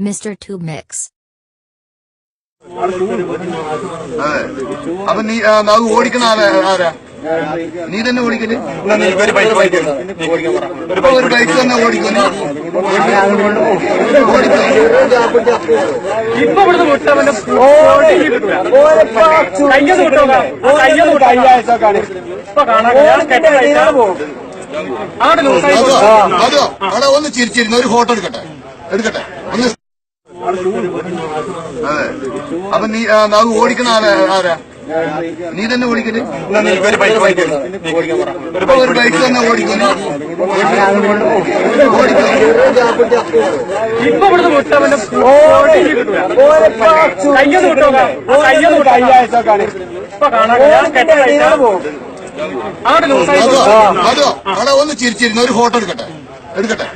Mr. Tube Mix. അതെ അപ്പൊ നീ ആ, ഓടിക്കുന്ന ആരാ ആരാ? നീ തന്നെ ഓടിക്കൽ? ഒരു ബൈക്ക് ബൈക്ക് ഇപ്പൊ ഒരു ബൈക്ക് തന്നെ ഓടിക്കുന്നു ഇപ്പൊ ഇവിടുന്ന് വിട്ടവന്റെ ഇപ്പൊ കാണാൻ അതോ അതോ അവിടെ ഒന്ന് ചിരിച്ചിരുന്നു ഒരു ഫോട്ടോ എടുക്കട്ടെ? എടുക്കട്ടെ? ഒന്ന് അതെ. അപ്പൊ നീ നാവ് ഓടിക്കുന്ന ഓടിക്കണ ആരാ? ആരാ നീ തന്നെ ഓടിക്കൽ? ഒരു ബൈക്ക് ഒരു തന്നെ ഓടിക്കുന്നു ഇപ്പൊ ഇവിടുന്ന് വിട്ടവന്റെ കയ്യൊന്ന് വിട്ടോ കയ്യൊന്ന് വിട്ടോ ഇപ്പൊ കാണാൻ ഞാൻ കെട്ടി കഴിച്ചാൽ അങ്ങോട്ട് ലൂസായി അതോ അതോ അവിടെ ഒന്ന് ചിരിച്ചിരുന്നു ഒരു ഫോട്ടോ എടുക്കട്ടെ? എടുക്കട്ടെ?